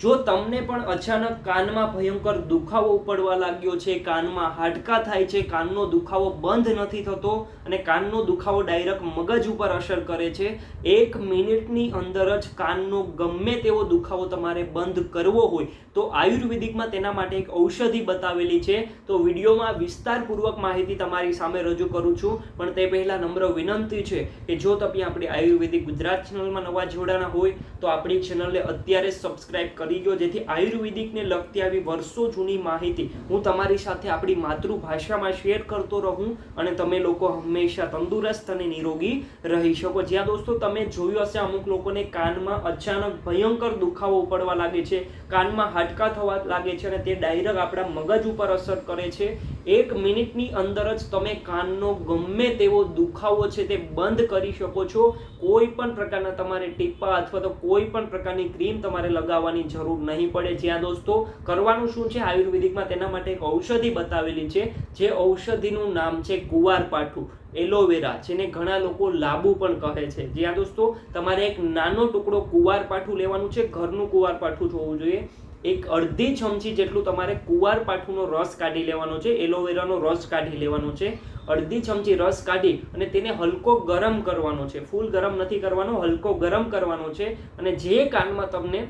જો તમને પણ અચાનક કાનમાં ભયંકર દુખાવો પડવા લાગ્યો છે, કાનમાં હાડકા થાય છે, કાનનો દુખાવો બંધ નથી થતો અને કાનનો દુખાવો ડાયરેક્ટ મગજ ઉપર અસર કરે છે, એક મિનિટની અંદર જ કાનનો ગમે તેવો દુખાવો તમારે બંધ કરવો હોય, તો આયુર્વેદિકમાં તેના માટે એક ઔષધિ બતાવેલી છે. તો વિડીયોમાં વિસ્તારપૂર્વક માહિતી તમારી સામે રજૂ કરું છું, પણ તે પહેલાં નમ્ર વિનંતી છે કે જો તમે આપણી આયુર્વેદિક ગુજરાત ચેનલમાં નવા જોડાના હોય, તો આપણી ચેનલને અત્યારે સબસ્ક્રાઈબ કરી ગયો, જેથી આયુર્વેદિકને લગતી આવી વર્ષો જૂની માહિતી હું તમારી સાથે આપણી માતૃભાષામાં શેર કરતો રહું અને તમે લોકો હંમેશા તંદુરસ્ત અને નિરોગી રહી શકો. જ્યાં દોસ્તો, તમે જોયું હશે અમુક લોકોને કાનમાં અચાનક ભયંકર દુખાવો પડવા લાગે છે, કાનમાં હાડકા થવા લાગે છે અને તે ડાયરેક્ટ આપણા મગજ ઉપર અસર કરે છે. એક મિનિટની અંદર જ તમે કાનનો ગમે તેવો દુખાવો છે તે બંધ કરી શકો છો. કોઈ પણ પ્રકારના તમારે ટીપા અથવા તો કોઈ પણ પ્રકારની ક્રીમ તમારે લગાવવાની જરૂર નહીં પડે. જ્યાં દોસ્તો, કરવાનું શું છે? આયુર્વેદિકમાં તેના માટે એક ઔષધિ બતાવેલી છે, જે ઔષધિનું નામ છે કુવારપાઠું, એલોવેરા, જેને ઘણા લોકો લાબુ પણ કહે છે. જ્યાં દોસ્તો, તમારે એક નાનો ટુકડો કુવારપાઠું લેવાનું છે. ઘરનું કુવારપાઠું જોવું જોઈએ. એક અડધી ચમચી જેટલું તમારે કુવારપાઠુંનો રસ કાઢી લેવાનો છે, એલોવેરાનો રસ કાઢી લેવાનો છે. અડધી ચમચી રસ કાઢી અને તેને હલકો ગરમ કરવાનો છે. ફૂલ ગરમ નથી કરવાનો, હલકો ગરમ કરવાનો છે. અને જે કાનમાં તમને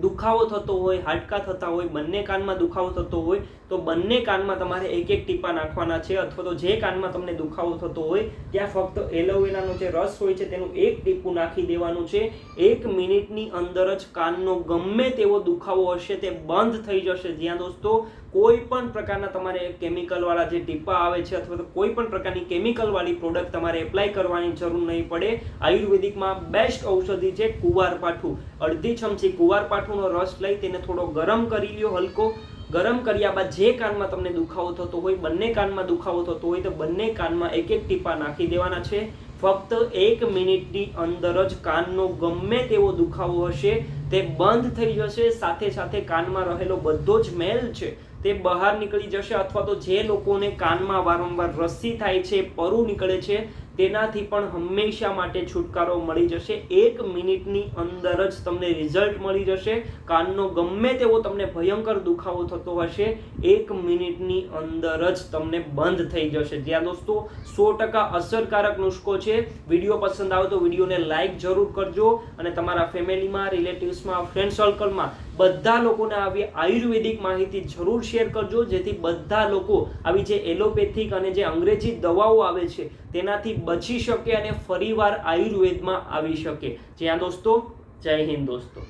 દુખાવો થતો હોય, હાડકા થતા હોય, બંને કાનમાં દુખાવો થતો હોય, તો બંને કાનમાં તમારે એક એક ટીપા નાખવાના છે અથવા તો જે કાનમાં તમને દુખાવો થતો હોય, ત્યાં ફક્ત એલોવેરાનો જે રસ હોય છે તેનું એક ટીપું નાખી દેવાનું છે. એક મિનિટની અંદર જ કાનનો ગમે તેવો દુખાવો હશે તે બંધ થઈ જશે. જ્યાં દોસ્તો કોઈ પણ પ્રકારના તમારે કેમિકલવાળા જે ટીપા આવે છે અથવા તો કોઈ પણ પ્રકારની કેમિકલવાળી પ્રોડક્ટ તમારે એપ્લાય કરવાની જરૂર નહીં પડે. આયુર્વેદિકમાં બેસ્ટ ઔષધિ છે કુવારપાઠું અડધી ચમચી કુવારપાઠુંનો રસ લઈ તેને થોડો ગરમ કરી લ્યો હલકો. ગરમ કર્યા બાદ જે કાનમાં તમને દુખાવો થતો હોય, બંને કાનમાં દુખાવો થતો હોય તો બંને કાનમાં એક એક ટીપા નાખી દેવાના છે. ફક્ત એક મિનિટની અંદર જ કાનનો ગમે તેવો દુખાવો હશે, તે બંધ થઈ જશે. સાથે સાથે કાનમાં રહેલો બધો જ મેલ છે. તે બહાર નીકળી જશે અથવા તો જે લોકોને કાનમાં વારંવાર રસ્સી થાય છે, પરુ નીકળે છે તેનાથી પણ હંમેશા માટે છુટકારો મળી જશે. એક મિનિટની અંદર જ તમને રિઝલ્ટ મળી જશે. કાનનો ગમે તેવો તમને ભયંકર દુખાવો થતો હશે, એક મિનિટની અંદર જ તમને બંધ થઈ જશે. જ્યાં દોસ્તો, સો ટકા અસરકારક નુસ્ખો છે. વીડિયો પસંદ આવે તો વિડીયોને લાઇક જરૂર કરજો અને તમારા ફેમિલીમાં, રિલેટિવ્સમાં ફ્રેન્ડ સર્કલમાં બધા લોકોને આવી આયુર્વેદિક માહિતી જરૂર શેર કરજો. જેથી બધા લોકો આવી જે એલોપેથિક અને જે અંગ્રેજી દવાઓ આવે છે તેનાથી બચી શકે અને ફરીવાર આયુર્વેદમાં આવી શકે. જ્યાં દોસ્તો જય હિન્દ દોસ્તો.